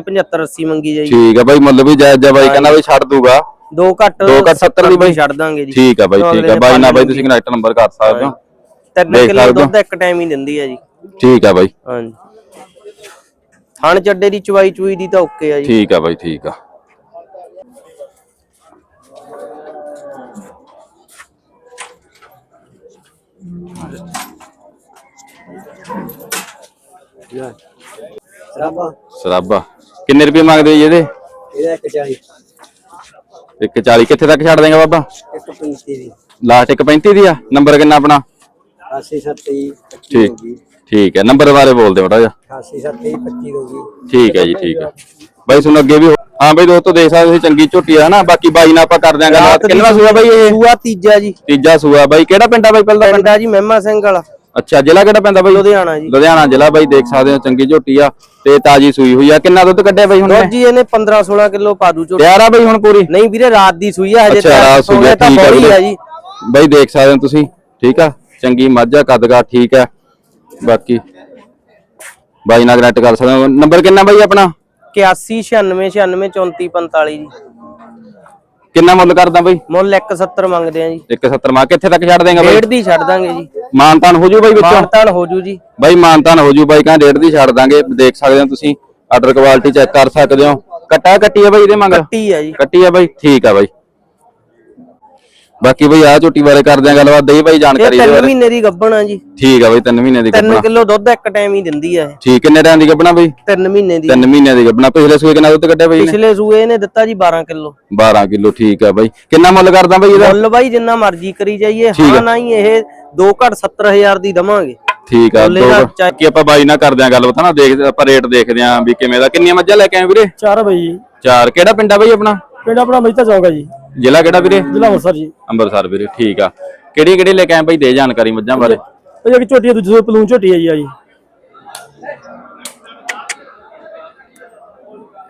75 80 ਮੰਗੀ ਜਾਈ। ਠੀਕ ਆ ਬਾਈ ਮੁੱਲ ਵੀ ਜਾਇਜ਼ ਜਾ ਬਾਈ ਕਹਿੰਦਾ ਵੀ ਛੱਡ ਦੂਗਾ। ਦੋ ਘੱਟ ਦੋ ਘੱਟ 70 ਦੀ ਬਾਈ? ਛੱਡ ਦਾਂਗੇ ਜੀ। ਠੀਕ ਆ ਬਾਈ ਠੀਕ ਆ। ਨੇ ਬਾਈ ਨਾਲ ਬਾਈ ਤੁਸੀਂ ਕਨੈਕਟ ਨੰਬਰ ਕਰ ਸਕਦੇ ਹੋ। ਤਿੰਨ ਦੇਖ ਕਿਲੋ ਸਕਦੇ ਹੋ। ਦੁੱਧ ਇੱਕ ਟਾਈਮ ਹੀ ਦਿੰਦੀ ਹੈ ਜੀ। ਠੀਕ ਆ ਬਾਈ। ਹਾਂਜੀ। ਥਣ ਚੱਡੇ ਦੀ ਚਵਾਈ ਚੂਈ ਦੀ ਤਾਂ ਓਕੇ ਆ ਜੀ। ਠੀਕ ਆ ਬਾਈ ਠੀਕ ਆ। ਸਰਾਬਾ। ਸਰਾਬਾ। ਕਿੰਨੇ ਰੁਪਏ ਮੰਗਦੇ ਜੀ ਇਹਦੇ? ਇਹਦਾ ਇੱਕ 40 ਇੱਕ 40 ਕਿੱਥੇ ਤੱਕ ਛੱਡ ਦੇਗਾ ਬਾਬਾ? ਇੱਕ 35 ਦੀ। ਲਾਸਟ ਇੱਕ 35 ਦੀ ਆ? ਨੰਬਰ ਕਿੰਨਾ ਆਪਣਾ? 88 27 25 ਠੀਕ। ਠੀਕ ਹੈ। ਨੰਬਰ ਬਾਰੇ ਬੋਲ ਦਿਓ ਮੜਾ ਜਾ 88 27 25 ਹੋਗੀ ਠੀਕ ਹੈ ਜੀ ਠੀਕ ਹੈ। ਬਾਈ ਤੁਹਾਨੂੰ ਅੱਗੇ ਵੀ ਹਾਂ ਬਾਈ ਦੋਸਤੋ ਦੇਖ ਸਕਦੇ ਤੁਸੀਂ ਚੰਗੀ ਝੋਟੀ ਆ ਨਾ ਬਾਕੀ ਬਾਈ ਨਾਲ ਆਪਾਂ ਕਰਦੇ ਆਂ ਗੱਲਬਾਤ। ਕਿੰਨਾ ਸੂਆ ਬਾਈ ਇਹ? ਸੂਆ ਤੀਜਾ ਜੀ। ਤੀਜਾ ਸੂਆ। ਬਾਈ ਕਿਹੜਾ ਪਿੰਡ ਆ ਬਾਈ ਪਹਿਲਾਂ? ਪਿੰਡ ਪਿੰਡਾ ਜੀ ਮਹਿਮਾ ਸਿੰਘ ਵਾਲਾ। ਅੱਛਾ ਜ਼ਿਲ੍ਹਾ ਕਿਹੜਾ ਪੈਂਦਾ ਬਾਈ? ਲੁਧਿਆਣਾ ਜੀ। ਲੁਧਿਆਣਾ ਜ਼ਿਲ੍ਹਾ ਬਾਈ ਦੇਖ ਸਕਦੇ ਹੋ ਚੰਗੀ ਝੋਟੀ ਆ ਤੇ ਤਾਜੀ ਸੂਈ ਹੋਈ ਆ। ਕਿੰਨਾ ਦੁੱਧ ਕੱਢਿਆ ਬਾਈ ਹੁਣ? ਦੁੱਧ ਜੀ ਇਹਨੇ 15 16 ਕਿਲੋ ਪਾਦੂ ਚੋ ਤਿਆਰ ਆ ਬਾਈ ਹੁਣ ਪੂਰੀ? ਨਹੀਂ ਵੀਰੇ ਰਾਤ ਦੀ ਸੂਈ ਆ ਹਜੇ ਅੱਛਾ ਰਾਤ ਸੂਈ ਆ, ਤਾਂ ਆ ਬੜੀ ਆ। ਜੀ। ਬਾਈ ਦੇਖ ਸਕਦੇ ਹੋ ਤੁਸੀਂ ਠੀਕ ਆ? ਚੰਗੀ ਮੱਝਾ ਕਦਗਾ ਠੀਕ ਆ। ਬਾਕੀ ਬਾਈ ਨਾਲ ਕਨੈਕਟ ਕਰ ਸਕਦੇ ਹੋ। ਨੰਬਰ ਕਿੰਨਾ ਬਾਈ ਆਪਣਾ? 81 96 96 34 45 ਜੀ। ਕਿੰਨਾ ਮੁੱਲ ਕਰਦਾ ਬਾਈ? ਮੁੱਲ 170 ਮੰਗਦੇ ਆ ਜੀ। 170 ਮਾ ਕਿੱਥੇ ਤੱਕ ਛੱਡ ਦੇਗਾ ਬਾਈ? ਡੇਢ ਦੀ ਛੱਡ ਦਾਂਗੇ ਜੀ। ਮਾਨਤਾਨ ਹੋ ਜੂ ਬਾਈ ਵਿੱਚੋਂ? ਮਾਨਤਾਨ ਹੋ ਜੂ ਜੀ। ਬਾਈ ਮਾਨਤਾਨ ਹੋ ਜੂ ਬਾਈ ਕਹਿੰਦਾ ਡੇਢ ਦੀ ਛੱਡ ਦਾਂਗੇ। ਦੇਖ ਸਕਦੇ ਹੋ ਤੁਸੀਂ ਆਰਡਰ ਕੁਆਲਿਟੀ ਚੈੱਕ ਕਰ ਸਕਦੇ ਹੋ। ਕੱਟਾ ਕੱਟੀ ਆ ਬਾਈ ਇਹਦੇ ਮੰਗਰ? ਟੀ ਆ ਜੀ। ਕੱਟੀ ਆ ਬਾਈ ਠੀਕ ਆ ਬਾਈ। ਬਾਕੀ ਬਾਈ ਆ ਝੋਟੀ ਬਾਰੇ ਕਰਦੇ ਆ ਗੱਲਬਾਤ ਦੇ ਬਾਈ ਜਾਣਕਾਰੀ ਦੇ ਤਿੰਨ ਬਾਰੇ। ਮਹੀਨੇ ਦੀ ਗੱਭਣ ਆ ਜੀ। ਠੀਕ ਆ ਬਾਈ 3 ਮਹੀਨੇ ਦੀ 3 ਗੱਬਣਾ ਕਿਲੋ ਦੁੱਧ ਇੱਕ ਟਾਈਮ ਹੀ ਦਿੰਦੀ ਆ ਇਹ। ਠੀਕ ਕਿੰਨੇ ਟਾਈਮ ਦੀ ਗੱਬਣਾ ਬਾਈ? 3 ਮਹੀਨੇ ਦੀ। 3 ਮਹੀਨੇ ਦੀ ਗੱਬਣਾ ਪਿਛਲੇ ਸੂਏ ਕਿੰਨਾ ਦੁੱਧ ਕੱਢਿਆ ਬਾਈ ਨੇ ਪਿਛਲੇ ਸੂਏ ਨੇ ਦਿੱਤਾ ਜੀ 12 ਕਿਲੋ। 12 ਕਿਲੋ ਠੀਕ ਆ ਬਾਈ। ਕਿੰਨਾ ਮੁੱਲ ਕਰਦਾ ਬਾਈ ਇਹਦਾ? ਮੁੱਲ ਬਾਈ ਜਿੰਨਾ ਮਰਜ਼ੀ ਕਰੀ ਜਾਈਏ। ਹਾਂ ਨਾ ਹੀ ਇਹ 2 ਘੱਟ 70000 ਦੀ ਦਵਾਂਗੇ। ਠੀਕ ਆ ਮੁੱਲ ਦੋ ਇਹਦਾ ਚਾ- ਕੀ ਆਪਾਂ ਬਾਈ ਨਾਲ ਕਰਦੇ ਆ ਗੱਲਬਾਤ ਨਾ ਦੇਖ ਆਪਾਂ ਰੇਟ ਦੇਖਦੇ ਆ ਵੀ ਕਿਵੇਂ ਦਾ। ਕਿੰਨੀਆਂ ਮੱਝਾਂ ਲੈ ਕੇ ਆਏ ਵੀਰੇ? ਚਾਰ ਬਈ। ਚਾਰ। ਕਿਹੜਾ ਪਿੰਡ ਆ ਬਾਈ ਆਪਣਾ? ਪਿੰਡ ਆਪਣਾ ਮਹਿਤਾ ਚੌਕ ਹੈ ਜੀ। ਜ਼ਿਲ੍ਹਾ ਕਿਹੜਾ ਵੀਰੇ? ਜ਼ਿਲ੍ਹਾ ਅੰਮ੍ਰਿਤਸਰ ਜੀ। ਅੰਮ੍ਰਿਤਸਰ ਵੀਰੇ ਠੀਕ ਆ। ਕਿਹੜੀ ਕਿਹੜੀ ਲੈ ਕੇ ਆਏ ਬਾਈ ਦੇ ਜਾਣਕਾਰੀ ਮੱਝਾਂ ਬਾਰੇ? ਇਹ ਇੱਕ ਝੋਟੀ ਹੈ ਦੂਜੀ ਸੂਈ ਪਲੂਨ ਝੋਟੀ ਹੈ ਜੀ ਆ ਜੀ।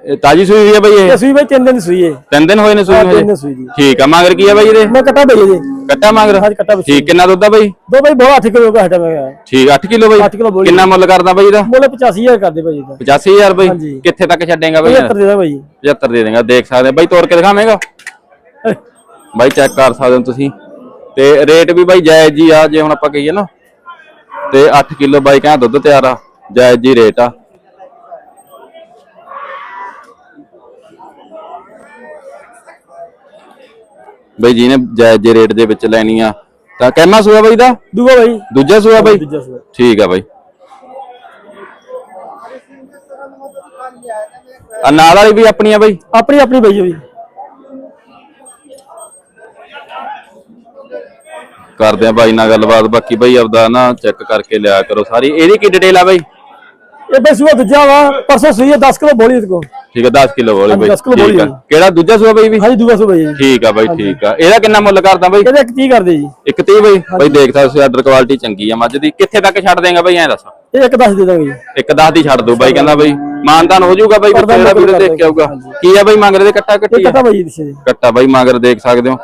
ਇਹ ਤਾਜੀ ਸੂਈ ਹੋਈ ਆ ਬਾਈ ਇਹ? ਇਹ ਸੂਈ ਬਈ ਤਿੰਨ ਦਿਨ ਦੀ ਸੂਈ ਹੈ। ਤਿੰਨ ਦਿਨ ਹੋਏ ਨੇ ਸੂਈ ਤਿੰਨ ਹੋਏ। ਦਿਨ ਸੂਈ ਦੀ ਠੀਕ ਆ ਮਗਰ ਕੀ ਆ ਬਾਈ ਇਹਦੇ? ਮੈਂ ਕਟਾ ਬਈ ਜੀ ਕੱਟਾ ਮਗਰ? ਹਾਂਜੀ ਕੱਟਾ ਠੀਕ ਕਿੰਨਾ ਦੁੱਧ ਆ ਬਾਈ? ਦੋ ਬਈ ਬਹੁਤ 8 ਕਿਲੋ ਦਾ ਹਟਾ ਮੈਂ ਠੀਕ 8 ਕਿਲੋ ਬਾਈ? ਅੱਠ ਕਿੱਲੋ ਬੋਲੀ। ਕਿੰਨਾ ਮੁੱਲ ਕਰਦਾ ਬਾਈ ਇਹਦਾ? ਮੁੱਲ 85000 ਕਰਦੇ ਭਾਈ ਦਾ 85000 ਬਾਈ? ਹਾਂਜੀ। ਕਿੱਥੇ ਤੱਕ ਛੱਡੇਗਾ ਬਾਈ 75 ਦੇ ਦਾ ਭਾਈ 75 ਦੇ ਦੇਗਾ ਦੇਖ ਸਕਦੇ ਆ। ਬਾਈ ਤੋੜ ਕੇ ਦਿਖਾਵੇਂਗਾ। ਬਾਈ ਚੈੱਕ ਕਰ ਸਕਦੇ ਹੋ ਤੁਸੀਂ। ਤੇ ਰੇਟ ਵੀ ਬਾਈ ਜਾਇਜ਼ ਜੀ ਆ ਜੇ ਹੁਣ ਆਪਾਂ ਕਹੀਏ ਨਾ। ਤੇ 8 ਕਿਲੋ ਬਾਈ ਕਹਿੰਦਾ ਦੁੱਧ ਤਿਆਰ ਆ ਜਾਇਜ਼ ਜੀ ਰੇਟ ਆ। ਬਾਈ ਜੀ ਨੇ ਜਾਇਜ਼ ਜੀ ਰੇਟ ਦੇ ਵਿੱਚ ਲੈਣੀ ਆ। ਤਾਂ ਕਹਿਮਾ ਸੂਆ ਬਾਈ ਦਾ? ਦੂਆ ਭਾਈ ਦੂਜਾ ਸੂਆ ਬਾਈ? ਦੂਜਾ ਸੂਆ। ਠੀਕ ਆ ਬਾਈ। ਆ ਨਾਲ ਵਾਲੀ ਵੀ ਆਪਣੀ ਆ ਬਾਈ? ਆਪਣੀ ਆਪਣੀ ਭਾਈ ਜੀ ਕਰਦੇ ਆ ਬਾਈ ਨਾਲ ਗੱਲਬਾਤ ਬਾਕੀ ਬਾਈ ਆਪਦਾ ਨਾ ਚੈੱਕ ਕਰਕੇ ਲਿਆ ਕਰੋ ਸਾਰੀ। ਇਹਦੀ ਕੀ ਡਿਟੇਲ ਆ ਬਾਈ? ਇਹ ਬਈ ਸੂਆ ਦੂਜਾ ਵਾ ਪਰਸੋਂ ਸੂਈ ਹੈ 10 ਕਿਲੋ ਬੋਲੀ ਇਹਦੇ ਕੋ ਠੀਕ ਆ 10 ਕਿਲੋ ਵਾਲੀ ਬਾਈ। 10 ਕਿੱਲੋ ਠੀਕ ਬੋਲੀ ਆ। ਆ। ਕਿਹੜਾ ਦੂਜਾ ਸੂਆ ਬਾਈ ਵੀ? ਹਾਂਜੀ ਦੂਆ ਸੂਆ ਜੀ। ਠੀਕ ਆ ਬਾਈ ਠੀਕ ਆ। ਇਹਦਾ ਕਿੰਨਾ ਮੁੱਲ ਕਰਦਾ ਬਾਈ? ਇਹਦੇ ਇੱਕ 30 ਕਰਦੇ ਜੀ। ਇੱਕ 30 ਬਾਈ? ਬਾਈ ਦੇਖਦਾ ਤੁਸੀਂ ਆਰਡਰ ਕੁਆਲਿਟੀ ਚੰਗੀ ਆ। ਮੱਝ ਦੀ ਕਿੱਥੇ ਤੱਕ ਛੱਡ ਦੇਗਾ ਬਾਈ ਐਂ ਦੱਸ? ਇਹ ਇੱਕ 10 ਦੇ ਦਾਂਗੇ ਜੀ। ਇੱਕ 10 ਦੀ ਛੱਡ ਦੋ ਬਾਈ ਕਹਿੰਦਾ ਬਾਈ। ਮਾਨਦਾਨ ਹੋ ਜਾਊਗਾ ਬਾਈ ਦਾ ਵੀਡੀਓ ਦੇਖ ਕੇ ਆਊਗਾ। ਕੀ ਆ ਬਾਈ ਮੰਗਰੇ ਦੇ ਕੱਟਾ ਕੱਟੀ ਕਟਾ ਜੀ ਕੱਟਾ ਬਾਈ ਮਗਰ ਦੇਖ ਸਕਦੇ ਹੋ।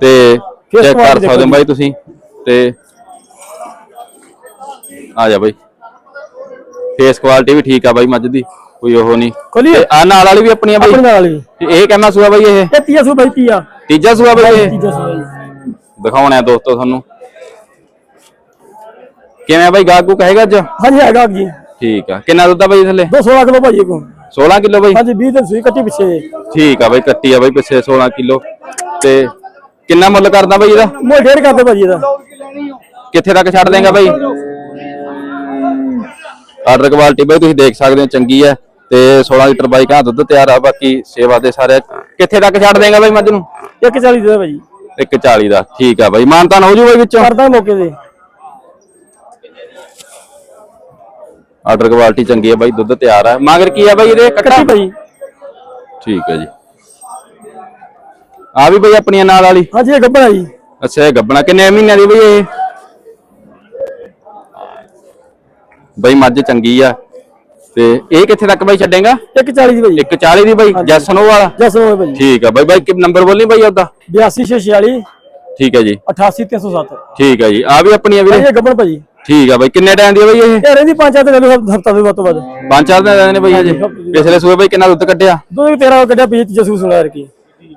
ਤੇ ਚੈੱਕ ਕਰ ਸਕਦੇ ਹੋ ਬਾਈ ਤੁਸੀਂ ਤੇ ਆ ਜਾ ਬਾਈ। ਫੇਸ ਕੁਆਲਿਟੀ ਵੀ ਠੀਕ ਆ ਬਾਈ ਮੱਝ ਦੀ ਕੋਈ ਉਹ ਨਹੀਂ। ਆ ਨਾਲ ਵਾਲੀ ਵੀ ਆਪਣੀ ਆ ਬਾਈ। ਆਪਣੇ ਨਾਲ ਵਾਲੀ ਇਹ ਕਹਿੰਦਾ ਸੂਆ ਬਾਈ ਇਹ? ਇਹ ਤੀਆ ਸੂ ਭਾਈ ਤੀਆ। ਤੀਜਾ ਸੂਆ ਬਾਈ ਇਹ? ਤੀਜਾ ਸੂ ਜੀ ਦਿਖਾਉਣਾ ਹੈ ਦੋਸਤੋ ਤੁਹਾਨੂੰ। ਕਿਵੇਂ ਆ ਬਾਈ ਗਾਗੂ ਕਹੇਗਾ ਅੱਜ? ਹਾਂਜੀ ਹੈਗਾ ਜੀ। ਠੀਕ ਆ। ਕਿੰਨਾ ਦੁੱਧ ਆ ਬਾਈ ਥੱਲੇ 216 ਕਿਲੋ ਭਾਈ ਕੋ 16 ਕਿਲੋ ਬਾਈ? ਹਾਂਜੀ 20 ਦਿਨ ਸੂਈ ਕੱਟੀ ਪਿੱਛੇ। ਠੀਕ ਆ ਬਾਈ ਕੱਟੀ ਆ ਬਾਈ ਪਿੱਛੇ 16 ਕਿਲੋ। ਤੇ ਕਿੰਨਾ ਮੁੱਲ ਕਰਦਾ ਬਾਈ ਇਹਦਾ? ਮੋੜ ਡੇਢ ਕਰਦੇ ਭਾਜੀ ਇਹਦਾ। ਕਿੱਥੇ ਤੱਕ ਛੱਡ ਦੇਗਾ ਬਾਈ? ਆਰਡਰ ਕੁਆਲਿਟੀ ਬਾਈ ਤੁਸੀਂ ਦੇਖ ਸਕਦੇ ਹੋ ਚੰਗੀ ਹੈ ਤੇ 16 ਲੀਟਰ ਬਾਈ ਕਾ ਦੁੱਧ ਤਿਆਰ ਆ ਬਾਕੀ ਸੇਵਾ ਦੇ ਸਾਰੇ। ਕਿੱਥੇ ਤੱਕ ਛੱਡ ਦੇਗਾ ਬਾਈ ਮੱਝ ਨੂੰ? 140 ਦੇ ਦਾ ਭਾਜੀ। 140 ਦਾ ਠੀਕ ਆ ਬਾਈ। ਮਾਨਤਾਨ ਹੋ ਜੂ ਬਾਈ ਵਿੱਚੋਂ? ਕਰਦਾ ਮੌਕੇ ਤੇ। ਆਰਡਰ ਕੁਆਲਿਟੀ ਚੰਗੀ ਹੈ ਬਾਈ ਦੁੱਧ ਤਿਆਰ ਆ। ਮਗਰ ਕੀ ਆ ਬਾਈ ਇਹਦੇ? ਕੱਟਾ ਕੱਟੀ ਭਾਈ ਠੀਕ ਹੈ ਜੀ। ਆ ਵੀ ਬਾਈ ਆਪਣੀਆਂ ਨਾਲ ਵਾਲੀ? ਹਾਂਜੀ ਇਹ ਗੱਬੜਾ ਜੀ। ਅੱਛਾ ਇਹ ਗੱਬਣਾ ਕਿੰਨੇ ਮਹੀਨਿਆਂ ਦੀ ਬਈ ਇਹ? ਬਈ ਮੱਝ ਚੰਗੀ ਆ। ਤੇ ਇਹ ਕਿੱਥੇ ਤੱਕ ਬਾਈ ਛੱਡੇਗਾ? 140 ਦੀ ਭਾਜੀ 140 ਦੀ ਬਾਈ ਜੈਸਨੋ ਵਾਲਾ? ਜਸ ਹੋਏ ਭਾਜੀ ਠੀਕ ਆ ਬਾਈ ਬਾਈ ਕਿ ਨੰਬਰ ਬੋਲੀ ਬਾਈ ਉਹਦਾ? 8246 ਠੀਕ ਹੈ ਜੀ। 88307 ਠੀਕ ਹੈ ਜੀ। ਆ ਵੀ ਆਪਣੀ ਵੀਰੇ? ਇਹ ਗੱਬੜ ਭਾਜੀ। ਠੀਕ ਆ ਬਾਈ ਕਿੰਨੇ ਟਾਈਮ ਦੀ ਆ ਬਾਈ ਇਹ? ਇਹ ਰਹਿੰਦੀ ਪੰਜ ਚਾਰ ਦਿਨ ਹਫਤਾ ਦੇ ਵੱਧ ਤੋਂ ਵੱਧ। ਪੰਜ ਚਾਰ ਦਿਨ ਦੇ ਨੇ ਬਾਈ ਹਜੇ ਪਿਛਲੇ ਸੂਏ ਬਾਈ ਕਿੰਨਾ ਦੁੱਧ ਕੱਢਿਆ? ਦੁੱਧ ਵੀ ਤੇਰਾ ਕੱਢਿਆ ਪੀ ਤੀਜਾ ਸੂ ਸੁਣਾ ਰਕੀ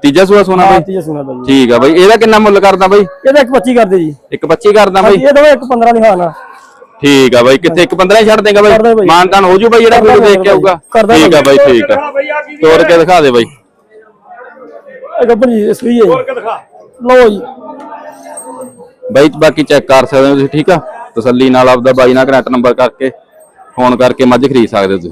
ਤੀਜਾ ਸੂਆ ਸੋਨਾ ਹਾਂ ਬਾਈ? ਤੀਜਾ ਸੁਣਾ ਬਾਈ। ਠੀਕ ਆ ਬਾਈ ਇਹਦਾ ਕਿੰਨਾ ਮੁੱਲ ਕਰਦਾ ਬਾਈ? ਇਹਦਾ ਇੱਕ 25 ਕਰਦੇ ਜੀ। ਇੱਕ 25 ਕਰਦਾ ਬਾਈ? ਇਹ ਦਵਾ ਇੱਕ 15 ਦੀ ਹਾਲ ਆ। ਠੀਕ ਆ ਬਾਈ ਕਿੱਥੇ ਇੱਕ 15 ਛੱਡ ਦੇਗਾ ਦੇ ਬਾਈ। ਬਾਈ। ਮਾਨਤਾਨ ਹੋ ਜੂ ਬਾਈ ਜਿਹੜਾ ਵੀਡੀਓ ਦੇਖ ਕੇ ਆਊਗਾ। ਦੇ ਠੀਕ ਆ ਬਾਈ। ਠੀਕ ਆ। ਤੋੜ ਕੇ ਦਿਖਾ ਦੇ ਬਾਈ। ਇਹ ਗੱਬਰ ਜੀ ਸਹੀ ਹੈ। ਲਓ ਜੀ। ਬਾਈ ਬਾਕੀ ਚੈੱਕ ਕਰ ਸਕਦੇ ਹੋ ਤੁਸੀਂ ਠੀਕ ਆ? ਤਸੱਲੀ ਨਾਲ ਆਪਦਾ ਬਾਈ ਨਾਲ ਕਨੈਕਟ ਨੰਬਰ ਕਰਕੇ ਫੋਨ ਕਰਕੇ ਮੱਝ ਖਰੀਦ ਸਕਦੇ ਹੋ ਤੁਸੀਂ।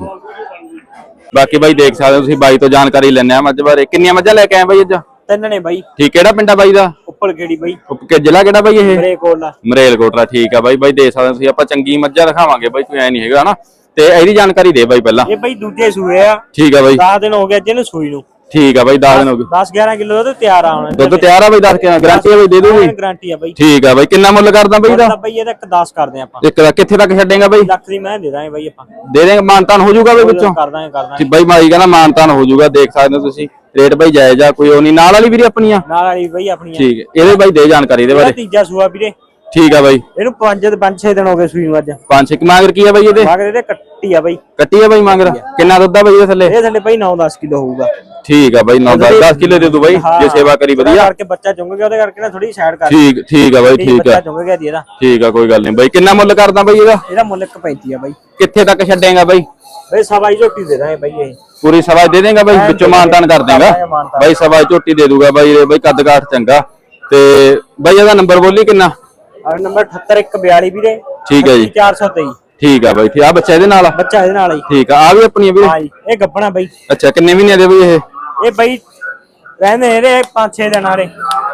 ਬਾਕੀ ਬਾਈ ਦੇਖ ਸਕਦੇ ਹੋ ਤੁਸੀਂ ਬਾਈ ਤੋਂ ਜਾਣਕਾਰੀ ਲੈਣੇ ਆ ਮੱਝ ਬਾਰੇ। ਕਿੰਨੀਆਂ ਮੱਝਾਂ ਲੈ ਕੇ ਆਏ ਬਾਈ ਅੱਜ? ਤਿੰਨ ਨੇ ਬਾਈ। ਠੀਕ ਕਿਹੜਾ ਪਿੰਡ ਆ ਬਾਈ ਦਾ? ਉੱਪਰ ਕਿਹੜੀ ਬਾਈ। ਕਿ ਜ਼ਿਲ੍ਹਾ ਕਿਹੜਾ ਬਾਈ ਇਹ? ਮੇਰੇ ਕੋਲ ਦਾ ਮਰੇਲਕੋਟਲਾ ਠੀਕ ਆ ਬਾਈ। ਬਾਈ ਦੇ ਸਕਦੇ ਹੋ ਤੁਸੀਂ ਆਪਾਂ ਚੰਗੀ ਮੱਝਾਂ ਦਿਖਾਵਾਂਗੇ ਬਾਈ ਕੋਈ ਐ ਨਹੀਂ ਹੈਗਾ ਹਨਾ? ਤੇ ਇਹਦੀ ਜਾਣਕਾਰੀ ਦੇ ਬਾਈ ਪਹਿਲਾਂ। ਇਹ ਬਾਈ ਦੂਜੇ ਸੂਏ ਆ। ਠੀਕ ਆ ਬਾਈ। 10 ਦਿਨ ਹੋ ਗਏ ਜਿਹਨੂੰ ਸੂਈ ਨੂੰ। ਠੀਕ ਆ ਬਾਈ 10 ਦਿਨ ਹੋ ਗਏ। 10 11 ਕਿਲੋ ਦੁੱਧ ਤਿਆਰ ਆ ਹੁਣ। ਦੁੱਧ ਤਿਆਰ ਆ ਬਾਈ ਦੱਸ ਕੇ ਗਾਰੰਟੀ ਆ ਬਾਈ ਦੇ ਦੂਗੀ ਗਾਰੰਟੀ ਆ ਬਾਈ। ਠੀਕ ਆ ਬਾਈ ਕਿੰਨਾ ਮੁੱਲ ਕਰਦਾ ਬਾਈ ਦਾ ਬਾਈ ਇਹਦਾ ਇੱਕ 10 ਕਰਦੇ ਆਪਾਂ। ਇੱਕ ਦਾ ਕਿੱਥੇ ਤੱਕ ਛੱਡੇਗਾ ਬਾਈ? ਲੱਖ ਦੀ ਮੈਂ ਦੇ ਦਾਂਗੇ ਬਾਈ ਆਪਾਂ। ਦੇ ਦੇਂਗੇ ਮਾਨਤਾਨ ਹੋ ਜਾਊਗਾ ਬਾਈ ਵਿੱਚੋਂ? ਕਰ ਦਾਂਗੇ ਕਰ ਦਾਂਗੇ। ਬਾਈ ਮਾਈ ਕਹਿੰਦਾ ਮਾਨਤਾਨ ਹੋ ਜਾਊਗਾ ਦੇਖ ਸਕਦੇ ਹੋ ਤੁਸੀਂ। ਰੇਟ ਬਾਈ ਜਾਇਜ਼ ਆ ਕੋਈ ਉਹ ਨਹੀਂ। ਨਾਲ ਵਾਲੀ ਵੀਰੇ ਆਪਣੀਆਂ? ਨਾਲ ਵਾਲੀ ਬਾਈ ਆਪਣੀ ਆ। ਠੀਕ ਇਹਦੇ ਬਾਈ ਦੇ ਜਾਣਕਾਰੀ ਇਹਦੇ ਬਾਰੇ। ਤੀਜਾ ਸੂਆ ਵੀਰੇ। ਠੀਕ ਆ ਬਾਈ। ਇਹਨੂੰ 5 ਤੇ 5 6 ਦਿਨ ਹੋ ਗਏ ਸੂਈ ਨੂੰ ਅੱਜ। ਪੰਜ ਛੇ ਮਾਂਗਰ ਕੀ ਆ ਬਾਈ ਇਹਦੇ? ਮਗਰ ਇਹਦੇ ਕੱਟੀ ਆ ਬਾਈ। ਕੱਟੀ ਆ ਬਾਈ ਮਾਂਗਰ। ਕਿੰਨਾ ਦੁੱਧ ਆ ਬਾਈ ਇਹਦੇ ਥੱਲੇ? ਇਹ ਥੱਲੇ ਬਾਈ 9 10 ਕਿਲੋ ਹੋਊਗਾ। ਠੀਕ ਆ ਬਾਈ 9 10 10 ਕਿਲੋ ਦੇ ਦੂ ਬਾਈ ਜੇ ਸੇਵਾ ਕਰੀ ਵਧੀਆ। ਕਰਕੇ ਬੱਚਾ ਚੁੰਗ ਗਿਆ ਉਹਦੇ ਕਰਕੇ ਨਾ ਥੋੜੀ ਸਾਈਡ ਕਰ। ਠੀਕ ਠੀਕ ਆ ਬਾਈ ਠੀਕ ਬੱਚਾ ਆ। ਚੁੰਗ ਗਿਆ ਦੀ ਇਹਦਾ। ਠੀਕ ਆ ਕੋਈ ਗੱਲ ਨਹੀਂ ਬਾਈ ਕਿੰਨਾ ਮੁੱਲ ਕਰਦਾ ਬਾਈ ਇਹਦਾ? ਇਹਦਾ ਮੁੱਲ ਇੱਕ 35 ਆ ਬਾਈ। ਕਿੱਥੇ ਤੱਕ ਛੱਡੇਗਾ ਬਾਈ? ਬਈ ਸਵਾਈ ਝੋਟੀ ਦੇ ਦਾਂਗੇ ਬਾਈ ਇਹ। ਪੂਰੀ ਸਵਾ ਦੇ ਦੇਗਾ ਬਾਈ? ਵਿੱਚੋਂ ਮਾਨਤਾਨ ਕਰ ਦੇਗਾ। ਬਾਈ ਸਵਾ ਝੋਟੀ ਦੇ ਦੂਗਾ ਬਾਈ ਇਹ ਬਾਈ ਕੱਦ ਕਾਠ ਚੰਗਾ। ਤੇ ਬਾਈ ਇਹਦਾ ਨੰਬਰ ਬੋਲੀ ਕਿੰਨਾ? ਨੰਬਰ 78142 ਵੀਰੇ। ਠੀਕ ਹੈ ਜੀ। 423 ਠੀਕ ਆ ਬਾਈ ਠੀਕ ਆ। ਬੱਚਾ ਇਹਦੇ ਨਾਲ ਆ? ਬੱਚਾ ਇਹਦੇ ਨਾਲ ਹੀ ਠੀਕ ਆ ਆ ਵੀ ਆਪਣੀ ਵੀਰੇ ਹਾਂ ਜੀ ਇਹ ਗੱਬਣਾ ਬਾਈ। ਅੱਛਾ ਕਿੰਨੇ ਮਹੀਨਿਆਂ ਦੇ ਬਈ ਇਹ? ਇਹ ਬਾਈ ਰਹਿੰਦੇ ਇਹਦੇ 5-6 ਦਿਨ ਆਰੇ।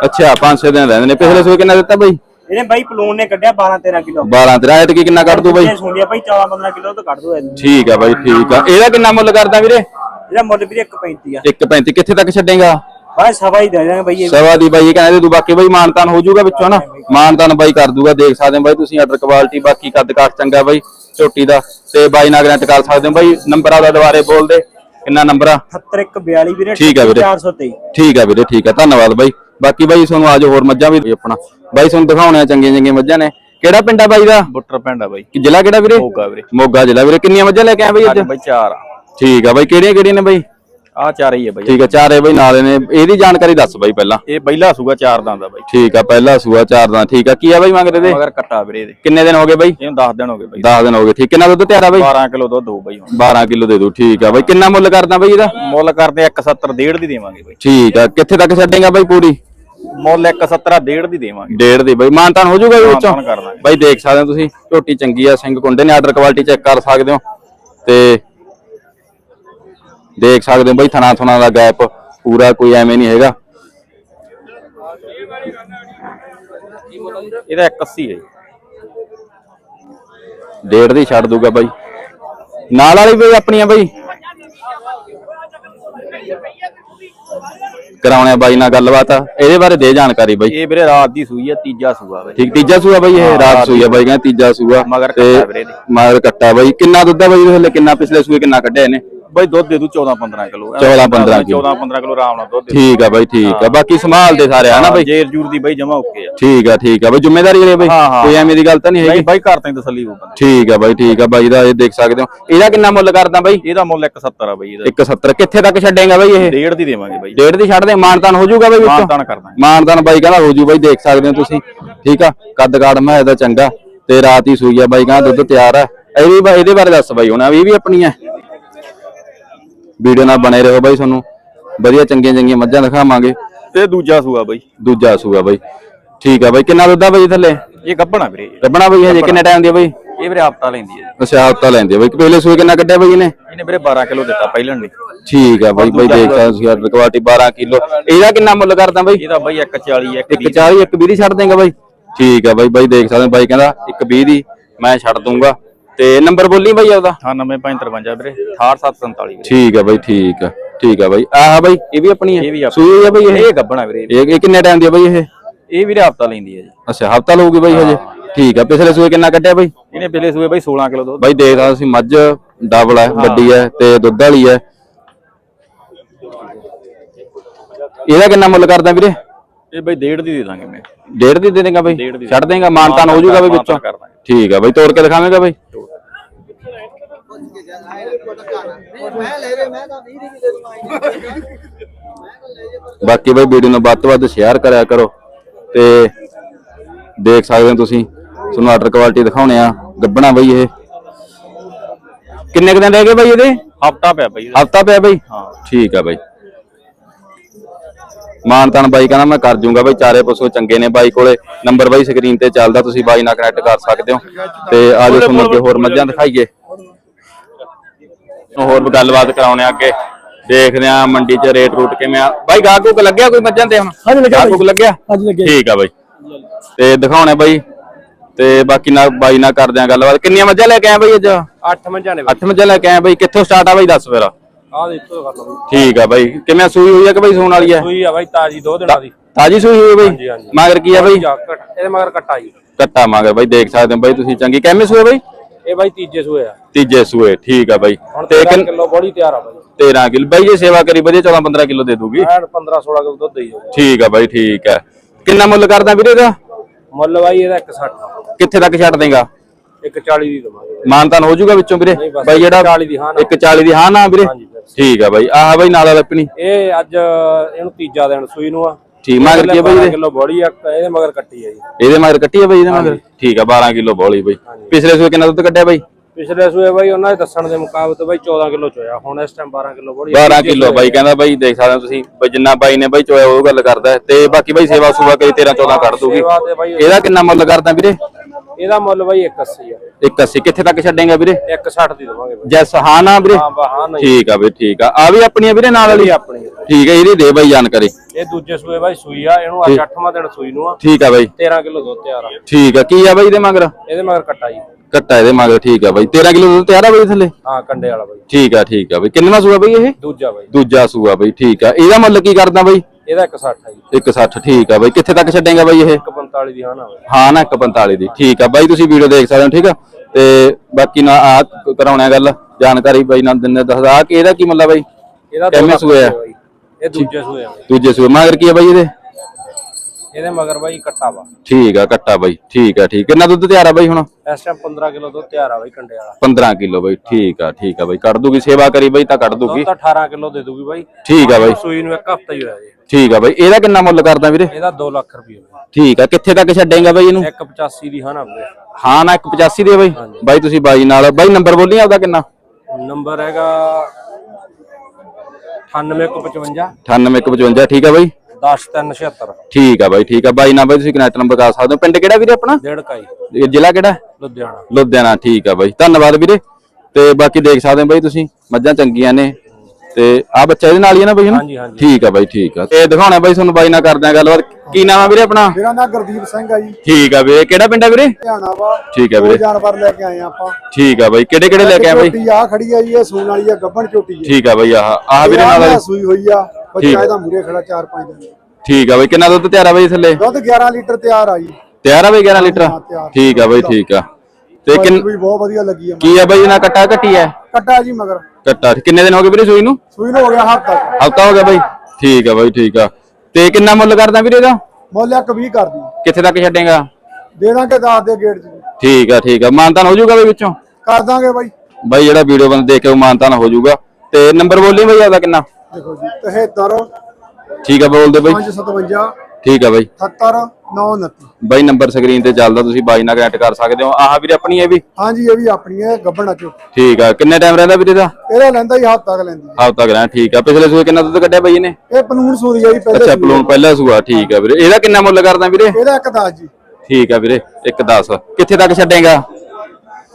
ਅੱਛਾ 5-6 ਦਿਨ ਰਹਿੰਦੇ ਨੇ। ਪਿਛਲੇ ਸੂਏ ਕਿੰਨਾ ਦਿੱਤਾ ਬਾਈ? ਇਹਨੇ ਬਾਈ ਪਲੂਨ ਨੇ ਕੱਢਿਆ 12-13 ਕਿਲੋ। 12 ਤੇ ਰਾਇਤ ਕੀ ਕਿੰਨਾ ਕੱਢ ਦੂ ਬਾਈ? ਇਹ ਸੁਣਿਆ ਬਾਈ 14-15 ਕਿਲੋ ਤੋਂ ਕੱਢ ਦੋ ਇਹਨੂੰ। ਠੀਕ ਆ ਬਾਈ ਠੀਕ ਆ। ਇਹਦਾ ਕਿੰਨਾ ਮੁੱਲ ਕਰਦਾ ਵੀਰੇ? ਇਹਦਾ ਮੁੱਲ ਵੀਰੇ 135 ਆ। 1.35 ਕਿੱਥੇ ਤੱਕ ਛੱਡੇਗਾ? ਬਾਈ ਸਵਾ ਹੀ ਦੇ ਦਾਂਗੇ ਬਾਈ ਇਹ ਸਵਾ ਦੀ ਬਾਈ ਇਹ ਕਹਿੰਦੇ ਤੂੰ ਬਾਕੀ ਬਾਈ ਮਾਨਤਾਨ ਹੋ ਜਾਊਗਾ ਵਿੱਚੋਂ ਨਾ ਮਾਨਤਾਨ ਬਾਈ ਕਰ ਦੂਗਾ ਦੇਖ ਸਕਦੇ ਹੋ ਬਾਈ ਤੁਸੀਂ ਆਰਡਰ ਕੁਆਲਿਟੀ ਬਾਕੀ ਕੱਦ ਕਾਠ ਚੰਗਾ ਬਾਈ ਝੋਟੀ ਦਾ। ਤੇ ਬਾਈ ਨਾਲ ਗਰੰਟ ਕਰ ਸਕਦੇ ਹੋ ਬਾਈ ਨੰਬਰ ਆਦਾ ਦੁਬਾਰੇ ਬੋਲ ਦੇ ਕਿੰਨਾ ਨੰਬਰ ਆ? 78142 ਵੀਰੇ ਠੀਕ ਆ ਵੀਰੇ। 423 ਠੀਕ ਆ ਵੀਰੇ ਠੀਕ ਆ। ਧੰਨਵਾਦ ਬਾਈ। ਬਾਕੀ ਬਾਈ ਤੁਹਾਨੂੰ ਆਜੋ ਹੋਰ ਮੱਝਾਂ ਵੀ ਆਪਣਾ। ਬਾਈ ਤੁਹਾਨੂੰ ਦਿਖਾਉਣੇ ਆ ਚੰਗੀਆਂ ਚੰਗੀਆਂ ਮੱਝਾਂ ਨੇ। ਕਿਹੜਾ ਪਿੰਡ ਆ ਬਾਈ ਦਾ? ਬੁੱਟਰ ਪਿੰਡ ਆ ਬਾਈ। ਕਿ ਜ਼ਿਲ੍ਹਾ ਕਿਹੜਾ ਵੀਰੇ? ਮੋਗਾ ਵੀਰੇ। ਮੋਗਾ ਜ਼ਿਲ੍ਹਾ ਵੀਰੇ। ਕਿੰਨੀਆਂ ਮੱਝਾਂ ਲੈ ਕੇ ਆਏ ਬਾਈ ਅੱਜ? ਬਾਈ ਚਾਰ ਆ। ਠੀਕ ਆ ਬਾਈ ਕਿਹੜੀਆਂ ਕਿਹੜੀਆਂ ਨੇ ਬਾਈ? ਆਹ ਚਾਰ ਹੀ ਆ ਬਾਈ। ਠੀਕ ਆ ਚਾਰੇ ਬਾਈ ਨਾਲੇ ਨੇ ਇਹਦੀ ਜਾਣਕਾਰੀ ਦੱਸ ਬਾਈ ਪਹਿਲਾਂ। ਇਹ ਪਹਿਲਾ ਸੂਗਾ ਚਾਰ ਦਾ ਦਾ ਬਾਈ। ਠੀਕ ਆ ਪਹਿਲਾ ਸੂਆ ਚਾਰ ਦਾ ਠੀਕ ਆ। ਕੀ ਆ ਬਾਈ ਮੰਗਦੇ ਦੇ ਮਗਰ ਕੱਟਾ ਵੀਰੇ ਇਹਦੇ। ਕਿੰਨੇ ਦਿਨ ਹੋ ਗਏ ਬਾਈ? ਇਹਨੂੰ 10 ਦਿਨ ਹੋ ਗਏ ਬਾਈ। 10 ਦਿਨ ਹੋ ਗਏ ਠੀਕ। ਕਿੰਨਾ ਦੁੱਧ ਤਿਆਰ ਆ ਬਾਈ? 12 ਕਿਲੋ ਦੁੱਧ ਹੋ ਬਾਈ ਹੁਣ। 12 ਕਿਲੋ ਦੇ ਦੂ ਠੀਕ ਆ ਬਾਈ। ਕਿੰਨਾ ਮੁੱਲ ਕਰਦਾ ਬਾਈ ਇਹਦਾ? ਮੁੱਲ ਕਰਦੇ 170 ਡੇਢ ਦੀ ਦੇਵਾਂਗੇ ਬਾਈ। ਠੀਕ ਆ ਕਿੱਥੇ ਤੱਕ ਛੱਡੇਗਾ ਬਾਈ ਪੂਰੀ? ਮੁੱਲ 170 ਡੇਢ ਦੀ ਦੇਵਾਂਗੇ। ਡੇਢ ਦੀ ਬਾਈ। ਮਾਨਤਾਨ ਹੋ ਜਾਊਗਾ ਵਿੱਚੋਂ। ਬਾਈ ਦੇਖ ਸਕਦੇ ਹੋ ਤੁਸੀਂ ਝੋਟੀ ਚੰਗੀ ਆ ਸਿੰਘ ਕੁੰਡੇ ਨੇ ਆਰਡਰ ਕੁਆਲਿਟੀ ਚੈੱਕ ਕਰ ਸਕਦੇ ਹੋ। ਤੇ ਦੇਖ ਸਕਦੇ ਹੋ ਬਾਈ ਥਣਾ ਥਣਾ ਦਾ ਗੈਪ ਪੂਰਾ ਕੋਈ ਐਵੇਂ ਨਹੀਂ ਹੈਗਾ। ਇਹਦਾ 180 ਹੈ। ਡੇਢ ਦੀ ਛੱਡ ਦੂਗਾ ਬਾਈ। ਨਾਲ ਵਾਲੀ ਵੀ ਆਪਣੀਆਂ ਬਾਈ। ਕਰਾਉਣੇ ਬਾਈ ਨਾਲ ਗੱਲਬਾਤ। ਇਹਦੇ ਬਾਰੇ ਦੇ ਜਾਣਕਾਰੀ ਬਾਈ। ਇਹ ਵੀਰੇ ਰਾਤ ਦੀ ਸੂਈ ਆ ਤੀਜਾ ਸੂਆ ਬਾਈ। ਠੀਕ ਤੀਜਾ ਸੂਆ ਬਾਈ ਇਹ ਰਾਤ ਸੂਈ ਆ ਬਾਈ ਕਹਿੰਦਾ ਤੀਜਾ ਸੂਆ। ਮਗਰ ਕੱਟਾ ਵੀਰੇ। ਮਗਰ ਕੱਟਾ ਬਾਈ। ਕਿੰਨਾ ਦੁੱਧ ਆ ਬਾਈ ਥੱਲੇ ਕਿੰਨਾ ਪਿਛਲੇ ਸੂਏ ਕਿੰਨਾ ਕੱਢਿਆ ਇਹਨੇ? ਬਾਈ ਦੁੱਧ ਦੇ ਦੂ 14 15 ਕਿਲੋ। 14 15 ਕਿਲੋ। 14 15 ਕਿਲੋ ਆਰਾਮ ਨਾਲ ਦੁੱਧ ਠੀਕ ਆ ਬਾਈ ਠੀਕ ਆ। ਬਾਕੀ ਸੰਭਾਲ ਦੇ ਸਾਰੇ ਹਨਾ ਬਾਈ? ਜੇਰ ਜੂਰ ਦੀ ਬਾਈ ਜਮਾ ਓਕੇ ਆ। ਠੀਕ ਆ ਠੀਕ ਆ। ਬਾਈ ਜ਼ਿੰਮੇਵਾਰੀ ਵਾਲੀ ਆ ਬਾਈ। ਕੋਈ ਐਵੇਂ ਦੀ ਗੱਲ ਤਾਂ ਨਹੀਂ ਹੈਗੀ? ਬਾਈ ਘਰ ਤਾਂ ਤਸੱਲੀ ਹੋ ਬੰਦੇ ਠੀਕ ਆ ਬਾਈ ਠੀਕ ਆ। ਬਾਈ ਦਾ ਇਹ ਦੇਖ ਸਕਦੇ ਹੋ। ਇਹਦਾ ਕਿੰਨਾ ਮੁੱਲ ਕਰਦਾ ਬਾਈ? ਇਹਦਾ ਮੁੱਲ 170 ਆ ਬਾਈ ਇਹਦਾ। 170 ਕਿੱਥੇ ਤੱਕ ਛੱਡੇਗਾ ਬਾਈ ਇਹ? ਡੇਢ ਦੀ ਦੇਵਾਂਗੇ ਬਾਈ। ਡੇਢ ਦੀ ਛੱਡ ਦੇ? ਮਾਨਤਾਨ ਹੋ ਜਾਊਗਾ ਬਾਈ ਵਿੱਚੋਂ? ਮਾਨਤਾਨ ਕਰ ਦਾਂਗੇ। ਮਾਨਤਾਨ ਬਾਈ ਕਹਿੰਦਾ ਹੋ ਜੂ ਬਾਈ ਦੇਖ ਸਕਦੇ ਹੋ ਤੁਸੀਂ। ਠੀਕ ਆ? ਕੱਦ ਕਾੜ ਮੈਂ ਇਹਦਾ ਚੰਗਾ। ਤੇ ਰਾਤ ਹੀ ਸੂਈ ਆ ਬਾਈ ਕਹਿੰਦਾ ਦੁੱਧ ਤਿਆਰ ਆ। ਇਹ ਵੀ ਬਾਈ ਇਹਦੇ ਬਾਰੇ ਦੱਸ ਬਾਈ ਹੁਣ ਇਹ ਵੀ ਆਪਣੀ ਹੈ ਵੀਡੀਓ ਨਾਲ ਬਣੇ ਰਹੋ ਬਾਈ ਤੁਹਾਨੂੰ। ਵਧੀਆ ਚੰਗੀਆਂ ਚੰਗੀਆਂ ਮੱਝਾਂ ਦਿਖਾਵਾਂਗੇ। ਤੇ ਦੂਜਾ ਸੂਆ ਬਾਈ। ਦੂਜਾ ਸੂਆ ਬਾਈ। ਠੀਕ ਆ ਬਾਈ ਕਿੰਨਾ ਦੁੱਧ ਆ ਬਾਈ ਥੱਲੇ? ਇਹ ਗੱਬਣਾ ਵੀਰੇ। ਲੱਭਣਾ ਬਾਈ ਹਜੇ ਕਿੰਨੇ ਟਾਈਮ ਦੀ ਆ ਬਾਈ? ਇਹ ਵੀਰੇ ਹਫਤਾ ਲੈਂਦੀ ਹੈ ਅੱਛਾ ਹਫਤਾ ਲੈਂਦੀ ਆ ਬਾਈ। ਪਹਿਲੇ ਸੂਏ ਕਿੰਨਾ ਕੱਢਿਆ ਬਾਈ ਇਹਨੇ? ਇਹਨੇ ਵੀਰੇ 12 ਕਿਲੋ ਦਿੱਤਾ ਪਹਿਲਣ ਨੇ ਠੀਕ ਆ ਬਾਈ ਬਾਈ ਦੇਖ ਸਕਦੇ ਤੁਸੀਂ ਆਰਡਰ ਕੁਆਲਿਟੀ 12 ਕਿਲੋ। ਇਹਦਾ ਕਿੰਨਾ ਮੁੱਲ ਕਰਦਾ ਬਾਈ? ਇਹਦਾ ਬਾਈ 140 ਇੱਕ 40 ਇੱਕ 20 ਦੀ ਛੱਡ ਦੇਗਾ ਬਾਈ। ਠੀਕ ਆ ਬਾਈ ਬਾਈ ਦੇਖ ਸਕਦੇ ਹੋ। ਬਾਈ ਕਹਿੰਦਾ ਇੱਕ 20 ਦੀ ਮੈਂ ਛੱਡ ਦੂੰਗਾ ਤੇ ਨੰਬਰ ਬੋਲੀ ਬਾਈ ਆਪਦਾ? 98553 ਵੀਰੇ 6747 ਵੀਰੇ। ਠੀਕ ਆ ਬਾਈ ਠੀਕ ਆ ਠੀਕ ਆ ਬਾਈ। ਆਹ ਬਾਈ ਇਹ ਵੀ ਆਪਣੀ ਇਹ ਵੀ ਹੈ ਆਪਣੀ। ਸੂਈ ਆ ਬਾਈ ਇਹ? ਇਹ ਗੱਬਣਾ ਵੀਰੇ। ਇਹ ਇਹ ਕਿੰਨੇ ਟਾਈਮ ਦੀ ਆ ਬਾਈ ਇਹ? ਇਹ ਵੀਰੇ ਹਫਤਾ ਲੈਂਦੀ ਹੈ ਜੀ। ਅੱਛਾ ਹਫਤਾ ਲਊਗੀ ਬਾਈ ਹਜੇ? ਠੀਕ ਆ ਪਿਛਲੇ ਸੂਏ ਕਿੰਨਾ ਕੱਢਿਆ ਬਾਈ? ਇਹਨੇ ਪਿਛਲੇ ਸੂਏ ਬਾਈ 16 ਕਿਲੋ ਦੁੱਧ। ਬਾਈ ਦੇਖ ਸਕਦੇ ਤੁਸੀਂ ਮੱਝ ਡਬਲ ਹੈ। ਵੱਡੀ ਹੈ ਤੇ ਦੁੱਧ ਵਾਲੀ ਹੈ ਇਹਦਾ ਕਿੰਨਾ ਮੁੱਲ ਕਰਦਾ ਵੀਰੇ? ਇਹ ਬਾਈ ਡੇਢ ਦੀ ਦੇ ਦਾਂਗੇ ਮੈਂ। ਡੇਢ ਦੀ ਦੇ ਦੇਗਾ ਬਾਈ? ਡੇਢ ਦੀ। ਛੱਡ ਦੇਗਾ। ਮਾਨਤਾਨ ਹੋ ਜਾਊਗਾ ਬਾਈ ਵਿੱਚੋਂ? ਕਰ ਦਾਂਗੇ। ਠੀਕ ਆ ਬਾਈ ਤੋੜ ਕੇ ਦਿਖਾਵੇਂਗਾ ਬਾਈ। ਮੈਂ ਲੈ ਰਿਹਾ ਮੈਂ ਤਾਂ 20 ਦੀ ਵੀ ਦੇ ਦੂੰਗਾ ਬਾਕੀ ਬਾਈ ਵੀਡੀਓ ਨੂੰ ਵੱਧ ਤੋਂ ਵੱਧ ਸ਼ੇਅਰ ਕਰਿਆ ਕਰੋ ਤੇ ਦੇਖ ਸਕਦੇ ਹੋ ਤੁਸੀਂ ਤੁਹਾਨੂੰ ਆਰਡਰ ਕੁਆਲਿਟੀ ਦਿਖਾਉਣੇ ਆ ਗੱਬਣਾ ਬਾਈ ਇਹ। ਕਿੰਨੇ ਕੁ ਦਿਨ ਰਹਿ ਗਏ ਬਾਈ ਇਹਦੇ? ਹਫਤਾ ਪਿਆ ਬਾਈ ਹਫਤਾ ਪਿਆ ਬਾਈ? ਹਾਂ। ਠੀਕ ਆ ਬਾਈ। ਮਾਨਤਾਨ ਬਾਈ ਕਹਿੰਦਾ ਮੈਂ ਕਰ ਜੂੰਗਾ ਬਾਈ ਚਾਰੇ ਪਸ਼ੂ ਚੰਗੇ ਨੇ ਬਾਈ ਕੋਲੇ। ਨੰਬਰ ਬਾਈ ਸਕਰੀਨ ਤੇ ਚੱਲਦਾ ਤੁਸੀਂ ਬਾਈ ਨਾਲ ਕਨੈਕਟ ਕਰ ਸਕਦੇ ਹੋ। ਤੇ ਆਜੋ ਤੁਹਾਨੂੰ ਅੱਗੇ ਹੋਰ ਮੱਝਾਂ ਦਿਖਾਈਏ। ਹੋਰ ਵੀ ਗੱਲਬਾਤ ਕਰਾਉਣੇ ਆ ਅੱਗੇ। ਦੇਖਦੇ ਆ ਮੰਡੀ 'ਚ ਰੇਟ ਰੂਟ ਕਿਵੇਂ ਆ। ਬਾਈ ਗਾਹਕ ਗੁੱਕ ਲੱਗਿਆ ਕੋਈ ਮੱਝਾਂ ਤੇ ਹੁਣ? ਹਾਂਜੀ ਲੱਗਿਆ ਗਾਹਕ ਬਾਈ। ਗੁੱਕ ਲੱਗਿਆ? ਹਾਂਜੀ ਲੱਗਿਆ। ਠੀਕ ਆ ਬਾਈ। ਤੇ ਦਿਖਾਉਣੇ ਬਾਈ। ਤੇ ਬਾਕੀ ਨਾਲ ਬਾਈ ਨਾਲ ਕਰਦੇ ਆ ਗੱਲਬਾਤ। ਕਿੰਨੀਆਂ ਮੱਝਾਂ ਲੈ ਕੇ ਆਏ ਬਾਈ ਅੱਜ? 8 ਮੰਝਾਂ ਨੇ ਅੱਠ ਮੱਝਾਂ ਲੈ ਕੇ ਆਏ ਬਾਈ। ਕਿੱਥੋਂ ਸਟਾਰਟ ਆ ਬਾਈ? ਦੱਸ ਫੇਰ। ਆਹ ਦੇਖੋ ਕਰ ਲਓ ਠੀਕ ਆ ਬਾਈ। ਕਿਵੇਂ ਸੂਈ ਹੋਈ ਆ ਕਿ ਬਾਈ ਸੂਣ ਵਾਲੀ ਆ? ਸੂਈ ਆ ਬਾਈ ਤਾਜੀ ਦੋ ਦਿਨਾਂ ਦੀ। ਤਾਜੀ ਸੂਈ ਹੋਈ ਆ ਬਾਈ? ਹਾਂਜੀ। ਮਗਰ ਕੀ ਆ ਬਾਈ? ਜਾ ਕੱਟ ਇਹਦੇ ਮਗਰ ਕੱਟਾ ਜੀ। ਕੱਟਾ ਮਗਰ ਬਾਈ ਦੇਖ ਸਕਦੇ ਹੋ ਬਾਈ ਤੁਸੀਂ ਚੰਗੀ। ਕਿਵੇਂ ਸੂਏ ਬਾਈ? ਇਹ ਬਾਈ ਤੀਜੇ ਸੂਏ ਆ। ਤੀਜੇ ਸੂਏ ਠੀਕ ਆ ਬਾਈ। ਹੁਣ ਤੇ 13 ਕਿੰਨ ਕਿਲੋ ਬੋਲੀ ਤਿਆਰ ਆ ਬਾਈ। 13 ਕਿਲੋ। ਬਾਈ ਜੇ ਸੇਵਾ ਕਰੀ ਵਧੀਆ 14 15 ਕਿਲੋ ਦੇ ਦੂਗੀ। ਐਨ 15 16 ਕਿਲੋ ਦੁੱਧ ਦੇਈ ਜਾਊਗਾ। ਠੀਕ ਆ ਬਾਈ ਠੀਕ ਆ। ਕਿੰਨਾ ਮੁੱਲ ਕਰਦਾ ਵੀਰੇ ਦਾ ਮੁੱਲ ਬਾਈ ਇਹਦਾ 160 ਕਿੱਥੇ ਤੱਕ ਛੱਡ ਦੇਗਾ? 140 ਦੀ ਦਵਾਂਗੇ। ਮਾਨਤਾਨ ਹੋ ਜਾਊਗਾ ਵਿੱਚੋਂ ਵੀਰੇ। ਬਾਈ ਜਿਹੜਾ 40 ਦੀ ਹਾਂ ਨਾ। 140 ਦੀ ਹਾਂ ਨਾ ਵੀਰੇ। ਹਾਂਜੀ। ਠੀਕ ਆ ਬਾਈ। ਆਹ ਬਾਈ ਨਾਲ ਲੱਪਣੀ ਇਹ ਅੱਜ ਇਹਨੂੰ ਤੀਜਾ ਦਿਨ ਸੂਈ ਨੂੰ ਆ। ਠੀਕ ਮਗਰ ਕੀ ਆ ਬਾਈ ਇਹਦੇ? ਕਿਲੋ ਬੋਲੀ ਆ ਇਹਦੇ ਮਗਰ ਕੱਟੀ ਆ ਜੀ। ਇਹਦੇ ਮਗਰ ਕੱਟੀ ਆ ਬਾਈ ਇਹਦੇ ਮਗਰ? ਠੀਕ ਆ 12 ਕਿਲੋ ਬੋਲੀ ਬਾਈ। ਪਿਛਲੇ ਸੂਏ ਕਿੰਨਾ ਦੁੱਧ ਕੱਢਿਆ ਬਾਈ? ਪਿਛਲੇ ਸੂਏ ਬਾਈ ਉਹਨਾਂ ਦੇ ਦੱਸਣ ਦੇ ਮੁਕਾਬਲੇ ਬਾਈ 14 ਕਿਲੋ ਚੋਇਆ। ਹੁਣ ਇਸ ਟਾਈਮ 12 ਕਿਲੋ ਬੋਲੀ 12 ਕਿਲੋ ਬਾਈ ਕਹਿੰਦਾ ਬਾਈ ਦੇਖ ਸਕਦੇ ਹੋ ਤੁਸੀਂ ਬਈ ਜਿੰਨਾ ਬਾਈ ਨੇ ਬਾਈ ਚੋਇਆ ਉਹ ਗੱਲ ਕਰਦਾ ਹੈ। ਤੇ ਬਾਕੀ ਬਾਈ ਸੇਵਾ ਸੁਵਾ ਕਰੀ 13 14 ਕਰ ਦੂਗੀ ਸੇਵਾ ਤੇ ਬਾਈ ਇਹਦਾ ਕਿੰਨਾ ਮੁੱਲ ਕਰਦਾ ਵੀਰੇ? ਇਹਦਾ ਮੁੱਲ ਬਾਈ 180 ਆ। 180 ਕਿੱਥੇ ਤੱਕ ਛੱਡੇਗਾ ਵੀਰੇ? 160 ਦੀ ਦਵਾਂਗੇ ਬਾਈ। ਜੈਸ ਹਾਂ ਨਾ ਵੀਰੇ? ਹਾਂ ਬਾ ਹਾਂ ਨਹੀਂ। ਠੀਕ ਆ ਬਈ ਠੀਕ ਆ। ਆ ਵੀ ਆਪਣੀ ਆ ਵੀਰੇ ਨਾਲ ਵਾਲੀ? ਆਪਣੀ ਠੀਕ ਹੈ ਇਹਦੀ ਦੇ ਬਾਈ ਜਾਣਕਾਰੀ। ਇਹ ਦੂਜੇ ਸੂਏ ਬਾਈ ਸੂਈ ਆ ਇਹਨੂੰ ਅੱਜ 8ਵਾਂ ਦਿਨ ਸੂਈ ਨੂੰ ਆ। ਠੀਕ ਆ ਬਾਈ। 13 ਕਿਲੋ ਦੁੱਧ ਤਿਆਰ ਆ। ਠੀਕ ਆ ਕੀ ਆ ਬਾਈ ਇਹਦੇ ਮਗਰ? ਇਹਦੇ ਮਗਰ ਕੱਟਾ ਜੀ। ਕੱਟਾ ਇਹਦੇ ਮਗਰ ਠੀਕ ਆ ਬਾਈ। 13 ਕਿਲੋ ਦੁੱਧ ਤਿਆਰ ਆ ਬਾਈ ਥੱਲੇ? ਹਾਂ ਕੰਡੇ ਵਾਲਾ ਬਾਈ। ਠੀਕ ਆ ਠੀਕ ਆ ਬਾਈ। ਕਿੰਨਵਾਂ ਸੂਆ ਬਾਈ ਇਹ? ਦੂਜਾ ਬਾਈ। ਦੂਜਾ ਸੂਆ ਬਾਈ ਠੀਕ ਆ। ਇਹਦਾ ਮੁੱਲ ਕੀ ਕਰਦਾ ਬਾਈ? ਇਹਦਾ 160 ਆ ਜੀ। 160 ਠੀਕ ਆ ਬਾਈ। ਕਿੱਥੇ ਤੱਕ ਛੱਡੇਗਾ ਬਾਈ ਇਹ? 145 ਦੀ ਹਾਂ ਨਾ ਬਾਈ ਹਾਂ ਨਾ 145 ਦੀ। ਠੀਕ ਆ ਬਾਈ ਤੁਸੀਂ ਵੀਡੀਓ ਦੇਖ ਸਕਦੇ ਹੋ ਠੀਕ ਆ? ਤੇ ਬਾਕੀ ਨਾ ਆ ਕਰਾਉਣਾ ਗੱਲ ਜਾਣਕਾਰੀ ਬਾਈ ਨਾਲ ਦਿੰਦੇ ਦੱਸਦਾ। ਆ ਕਿ ਇਹਦਾ ਕੀ ਮੁੱਲ ਆ ਬਾਈ? ਇਹਦਾ ਕਿੰਨੇ ਦੋ ਲੱਖ ਸੂਏ ਆ? ਰੁਪਏ ਬਾਈ। ਇਹ ਦੂਜੇ ਸੂਏ ਆ ਬਾਈ। ਦੂਜੇ ਸੂਏ। ਮਗਰ ਕੀ ਆ ਬਾਈ ਇਹਦੇ? ਇਹਦੇ ਮਗਰ ਬਾਈ ਕੱਟਾ ਵਾ। ਠੀਕ ਆ ਕੱਟਾ ਬਾਈ। ਠੀਕ ਆ ਠੀਕ। ਕਿੰਨਾ ਦੁੱਧ ਤਿਆਰ ਆ ਬਾਈ ਹੁਣ? ਇਸ ਟਾਈਮ 15 ਕਿਲੋ ਦੁੱਧ ਤਿਆਰ ਆ ਬਾਈ ਕੰਡੇ ਵਾਲਾ। 15 ਕਿਲੋ ਬਾਈ ਠੀਕ ਆ ਠੀਕ ਆ ਬਾਈ। ਕੱਢ ਦੂਗੀ ਸੇਵਾ ਕਰੀ ਬਾਈ ਤਾਂ ਕੱਢ ਦੂਗੀ। ਦੁੱਧ ਤਾਂ 18 ਕਿਲੋ ਦੇ ਦੂਗੀ ਬਾਈ। ਠੀਕ ਆ ਬਾਈ। ਸੂਈ ਨੂੰ ਇੱਕ ਹਫਤਾ ਹੀ ਹੋਇਆ ਜੀ। ਠੀਕ ਆ ਬਾਈ। ਇਹਦਾ ਕਿੰਨਾ ਮੁੱਲ ਕਰਦਾ ਵੀਰੇ? ਇਹਦਾ 2 ਲੱਖ ਰੁਪਏ ਠੀਕ ਆ। ਕਿੱਥੇ ਤੱਕ ਛੱਡੇਗਾ ਬਾਈ ਇਹਨੂੰ? 185 ਦੀ ਹਾਂ ਨਾ ਹਾਂ ਨਾ 185 ਦੇ ਬਾਈ। ਬਾਈ ਤੁਸੀਂ ਬਾਈ ਨਾਲ। ਬਾਈ ਨੰਬਰ ਬੋਲੀ ਆਪਦਾ ਕਿੰਨਾ? ਨੰਬਰ ਹੈਗਾ 9855 9855 ਠੀਕ ਆ ਬਾਈ। 10376 ਠੀਕ ਆ ਬਾਈ ਠੀਕ ਆ। ਬਾਈ ਨਾਲ ਬਾਈ ਤੁਸੀਂ ਕਨੈਕਟ ਨੰਬਰ ਕਰ ਸਕਦੇ ਹੋ। ਪਿੰਡ ਕਿਹੜਾ ਵੀਰੇ ਆਪਣਾ? ਡੇਢ ਕਾਈ ਇਹ ਜ਼ਿਲ੍ਹਾ ਕਿਹੜਾ? ਲੁਧਿਆਣਾ। ਲੁਧਿਆਣਾ ਠੀਕ ਆ ਬਾਈ। ਧੰਨਵਾਦ ਵੀਰੇ। ਤੇ ਬਾਕੀ ਦੇਖ ਸਕਦੇ ਹੋ ਬਾਈ ਤੁਸੀਂ ਮੱਝਾਂ ਚੰਗੀਆਂ ਨੇ। ਤੇ ਆ ਬੱਚਾ ਇਹਦੇ ਨਾਲ ਹੀ ਹੈ ਨਾ ਬਾਈ ਹਾਂਜੀ ਠੀਕ ਆ ਬਾਈ ਠੀਕ ਆ। ਤੇ ਦਿਖਾਉਣਾ ਬਾਈ ਤੁਹਾਨੂੰ ਬਾਈ ਨਾਲ ਕਰਦੇ ਆ ਗੱਲਬਾਤ। ਕੀ ਨਾਮ ਆ ਵੀਰੇ ਆਪਣਾ? ਮੇਰਾ ਨਾਮ ਗੁਰਦੀਪ ਸਿੰਘ ਆ ਜੀ। ਠੀਕ ਆ ਵੀਰੇ। ਕਿਹੜਾ ਪਿੰਡ ਆ ਵੀਰੇ? ਧਿਆਨਾ ਵਾ। ਠੀਕ ਆ ਵੀਰੇ। ਜਾਨਵਰ ਲੈ ਕੇ ਆਏ ਆ ਆਪਾਂ। ਠੀਕ ਆ ਬਾਈ। ਕਿਹੜੇ ਕਿਹੜੇ ਲੈ ਕੇ ਆ ਬਾਈ? ਝੋਟੀ ਆ ਖੜੀ ਆ ਜੀ ਇਹ ਸੂਣ ਵਾਲੀ ਆ ਗੱਬਣ ਝੋਟੀ ਠੀਕ ਆ ਬਾਈ ਆਹ ਆਹ ਵੀਰੇ ਨਾਲ। ਸੂਈ ਹੋਈ ਆ। ਬੱਚਾ ਇਹਦਾ ਮੂਰੇ ਖੜਾ 4-5 ਦਿਨ। ਠੀਕ ਆ ਬਾਈ ਕਿੰਨਾ ਦੁੱਧ ਤਿਆਰ ਆ ਬਾਈ ਥੱਲੇ? ਦੁੱਧ 11 ਲੀਟਰ ਤਿਆਰ ਆ ਜੀ। ਤਿਆਰ ਆ ਬਾਈ 11 ਲੀਟਰ? ਹਾਂ, ਤਿਆਰ। ਠੀਕ ਆ ਬਾਈ ਠੀਕ ਆ। ਤੇ ਕਿੰਨ ਵੀ ਬਹੁਤ ਵਧੀਆ ਲੱਗੀ ਆ। ਕੀ ਆ ਬਾਈ ਇਹਨਾਂ ਕੱਟਾ ਘੱਟੀ ਆ? ਕੱਟਾ ਜੀ ਮਗਰ। ਕੱਟਾ। ਕਿੰਨੇ ਦਿਨ ਹੋ ਗਏ ਵੀਰੇ ਸੂਈ ਨੂੰ? ਸੂਈ ਨੂੰ ਹੋ ਗਿਆ ਹਫਤਾ ਹਫਤਾ ਹੋ ਗਿਆ ਬਾਈ। ਠੀਕ ਆ ਬਾਈ ਠੀਕ ਆ। ਤੇ ਕਿੰਨਾ ਮੁੱਲ ਕਰਦਾ ਵੀਰੇ ਇਹਦਾ? ਮੁੱਲ ਇੱਕ 20 ਕਰਦੀ ਕਿੱਥੇ ਤੱਕ ਛੱਡੇਗਾ? ਦੇ ਦਾਂਗੇ ਦੱਸ ਦੇ ਗੇਟ 'ਚ। ਠੀਕ ਆ ਠੀਕ ਆ। ਮਾਨਤਾਨ ਹੋ ਜਾਊਗਾ ਬਾਈ ਵਿੱਚੋਂ? ਕਰ ਦਾਂਗੇ ਬਾਈ। ਬਾਈ ਜਿਹੜਾ ਵੀਡੀਓ ਬੰਦ ਦੇਖ ਕੇ ਉਹ ਮਾਨਤਾਨ ਹੋ ਜਾਊਗਾ। ਤੇ ਨੰਬਰ ਬੋਲੀ ਬਾਈ ਆਦਾ ਕਿੰਨਾ? ਦੇਖੋ ਜੀ 73 ਠੀਕ ਆ ਬੋਲ ਦੇ ਬਾਈ 557 ਠੀਕ ਆ ਬਾਈ। 78 929 ਬਾਈ ਨੰਬਰ ਸਕਰੀਨ ਤੇ ਚੱਲਦਾ ਤੁਸੀਂ ਬਾਈ ਨਾਲ ਕਨੈਕਟ ਕਰ ਸਕਦੇ ਹੋ। ਆਹ ਵੀਰੇ ਆਪਣੀ ਇਹ ਵੀ? ਹਾਂਜੀ ਇਹ ਵੀ ਆਪਣੀ ਹੈ ਗੱਬਣ ਝੋਟੀ ਠੀਕ ਆ ਕਿੰਨੇ ਟਾਈਮ ਰਹਿੰਦਾ ਵੀਰੇ ਦਾ ਇਹਦਾ ਲੈਂਦਾ ਹੀ ਹਫਤਾ ਕ ਲੈਂਦੀ ਹਫਤਾ ਕਰਾਂ ਠੀਕ ਆ। ਪਿਛਲੇ ਸੂਏ ਕਿੰਨਾ ਦੁੱਧ ਕੱਢਿਆ ਬਾਈ ਇਹਨੇ? ਇਹ ਪਨੂਨ ਸੂਰੀ ਆ ਜੀ ਪਹਿਲੇ ਅੱਛਾ ਪਲੂਨ ਪਹਿਲਾ ਸੂਆ ਠੀਕ ਆ ਵੀਰੇ। ਇਹਦਾ ਕਿੰਨਾ ਮੁੱਲ ਕਰਦਾ ਵੀਰੇ? ਇਹਦਾ ਇੱਕ ਦੱਸ ਜੀ। ਠੀਕ ਆ ਵੀਰੇ 1 10 ਕਿੱਥੇ ਤੱਕ ਛੱਡੇਗਾ?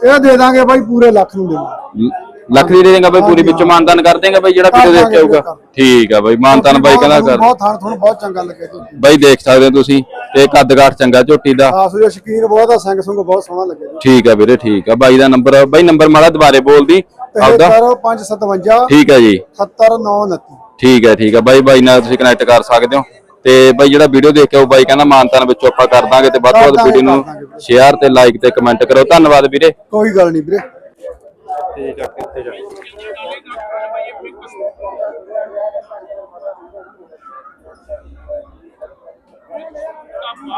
ਇਹ ਦੇ ਦਾਂਗੇ ਬਾਈ ਪੂਰੇ ਲੱਖ ਨੂੰ ਦੇ ਦਾਂਗੇ ਲੱਖ ਦੀ ਦੇ ਦੇਗਾ ਬਾਈ ਪੂਰੀ ਵਿੱਚੋਂ ਮਾਨਤਾਨ ਕਰ ਦੇਗਾ ਬਾਈ ਜਿਹੜਾ ਵੀਡੀਓ ਦੇਖ ਕੇ ਆਊਗਾ। ਠੀਕ ਆ ਬਾਈ ਮਾਨਤਾਨ ਬਾਈ ਕਹਿੰਦਾ ਕਰ। ਬਹੁਤ ਥਾਣ ਤੁਹਾਨੂੰ ਬਹੁਤ ਚੰਗਾ ਲੱਗਿਆ ਝੋਟੀ ਬਾਈ ਦੇਖ ਸਕਦੇ ਹੋ ਤੁਸੀਂ ਤੇ ਕੱਦ ਕਾਠ ਚੰਗਾ ਝੋਟੀ ਦਾ। ਆਸ ਵੀ ਸ਼ਕੀਨ ਬਹੁਤ ਆ ਸੰਗ ਸੰਗ ਬਹੁਤ ਸੋਹਣਾ ਲੱਗਿਆ ਜੀ। ਠੀਕ ਆ ਵੀਰੇ ਠੀਕ ਆ। ਬਾਈ ਦਾ ਨੰਬਰ ਬਾਈ ਨੰਬਰ ਮਾੜਾ ਦੁਬਾਰੇ ਬੋਲਦੀ ਆਪਦਾ। 557 ਠੀਕ ਹੈ ਜੀ। 70929 ਠੀਕ ਹੈ ਠੀਕ ਹੈ ਬਾਈ ਬਾਈ ਨਾਲ ਤੁਸੀਂ ਕਨੈਕਟ ਕਰ ਸਕਦੇ ਹੋ। ਤੇ ਬਾਈ ਜਿਹੜਾ ਵੀਡੀਓ ਦੇਖ ਕੇ ਉਹ ਬਾਈ ਕਹਿੰਦਾ ਮਾਨਤਾਨ ਵਿੱਚੋਂ ਆਪਾਂ ਕਰ ਦਾਂਗੇ ਤੇ ਵੱਧ ਤੋਂ ਵੱਧ ਵੀਡੀਓ ਨੂੰ। ਸ਼ੇਅਰ ਤੇ ਲਾਈਕ ਤੇ ਕਮੈਂਟ ਕਰੋ। ਧੰਨਵਾਦ ਵੀਰੇ। ਕੋਈ ਗੱਲ ਨਹੀਂ ਵੀਰੇ। ਠੀਕ ਆ ਕਿੱਥੇ ਜਾ।